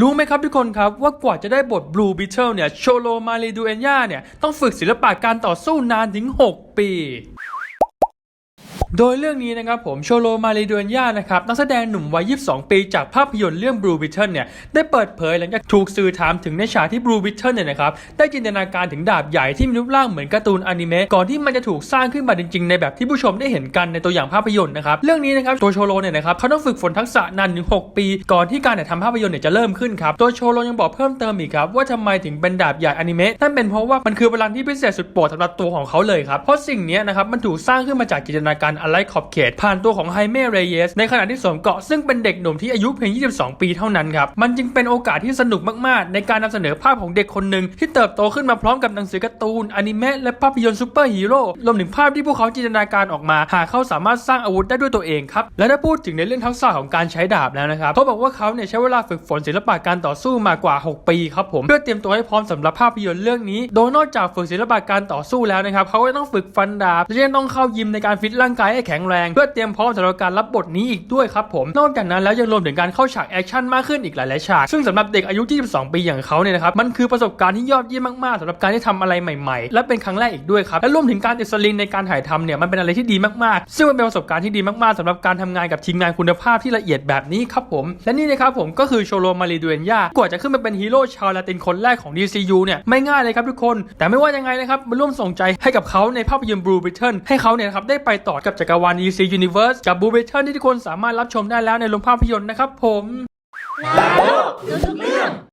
รู้ไหมครับทุกคนครับว่ากว่าจะได้บท Blue Beetle เนี่ยโชโลมาเลดูเอนยาเนี่ยต้องฝึกศิลปะการต่อสู้นานถึง 6 ปี โดยเรื่องนี้นะครับผมโชโลมาเลดูเอนยานะครับนักแสดงหนุ่มวัย 22 ปีจากภาพยนตร์เรื่อง Blue Beetle เนี่ยได้เปิดเผยหลังจากถูกสื่อถามถึงในฉากที่ Blue Beetle เนี่ยนะครับได้จินตนาการถึงดาบใหญ่ที่มีรูปร่างเหมือนการ์ตูนอนิเมะก่อนที่มันจะถูกสร้างขึ้นมาจริงๆ ในแบบที่ผู้ชมได้เห็นกันในตัวอย่างภาพยนตร์นะครับเรื่องนี้นะครับตัวโชโลเนี่ยนะครับเขาต้องฝึกฝนทักษะนานถึง 6 ปี ก่อนที่การถ่ายทำภาพยนตร์เนี่ยจะเริ่มขึ้นครับตัวโชโลยังบอกเพิ่มเติมอีกครับว่าทำไมถึงเป็นดาบใหญ่อนิเมะนั่นเป็นเพราะว่ามันคือพลังที่พิเศษสุดโปรดสำหรับตัวของเขาเลยครับเพราะสิ่งนี้นะครับมันถูกสร้างขึ้นมาจากจินตนาการอะไรขอบเขต ผ่านตัวของไฮเมเรเยสในขณะที่สวมเกาะซึ่งเป็นเด็กหนุ่มที่อายุเพียง 22 ปีเท่านั้นครับ มันจึงเป็นโอกาสที่สนุกมาก ๆ ในการนำเสนอภาพของเด็กคนหนึ่งที่เติบโตขึ้นมาพร้อมกับหนังสือการ์ตูนอนิเมะและภาพยนตร์ซูเปอร์ฮีโร่รวมถึงภาพที่พวกเขาจินตนาการออกมา หากเขาสามารถสร้างอาวุธได้ด้วยตัวเองครับและถ้าพูดถึงในเรื่องทักษะของการใช้ดาบแล้วนะครับเขาบอกว่าเขาเนี่ยใช้เวลาฝึกฝนศิลปะการต่อสู้มากว่า 6 ปีครับผมเพื่อเตรียมตัวให้พร้อมสำหรับภาพยนตร์เรื่องนี้ โดยนอกจากฝึกศิลปะการต่อสู้แล้วนะครับเขาก็ต้องฝึกฟันดาบและยังต้องเข้ายิมในการฟิตร่างกายให้แข็งแรง เพื่อเตรียมพร้อมสำหรับการรับบทนี้อีกด้วยครับผม นอกจากนั้นแล้วยังรวมถึงการเข้าฉากแอคชั่นมากขึ้นอีกหลายๆฉาก ซึ่งสำหรับเด็กอายุ 22 ปีอย่างเขาเนี่ยนะครับ มันคือประสบการณ์ที่ยอดเยี่ยมมากๆสำหรับการที่ทำอะไรใหม่ๆ และเป็นครั้งแรกอีกด้วยครับ และรวมถึงการติดสลิงในการถ่ายทำเนี่ยมันเป็นอะไรที่ดีมากๆ ซึ่งมันเป็นประสบการณ์ที่ดีมากๆสำหรับการทำงานกับทีมงานคุณภาพที่ละเอียดแบบนี้ครับผม และนี่นะครับผมก็คือโชโลมารีดูเอนยากว่าจะขึ้นมาเป็นฮีโร่ชาวลาตินคนแรกของ DCU เนี่ยไม่ง่ายเลยครับทุกคน แต่ไม่ว่ายังไงนะครับมาร่วมส่งใจให้กับเขาในภาพยนตร์ Blue Beetle ให้เขาเนี่ยครับได้ไปต่อกับจักรวาล EC Universe กับ Blue Beetle ที่ทุกคนสามารถรับชมได้แล้วในโรงภาพยนตร์นะครับผมนาโลกรู้ทุกเรื่อง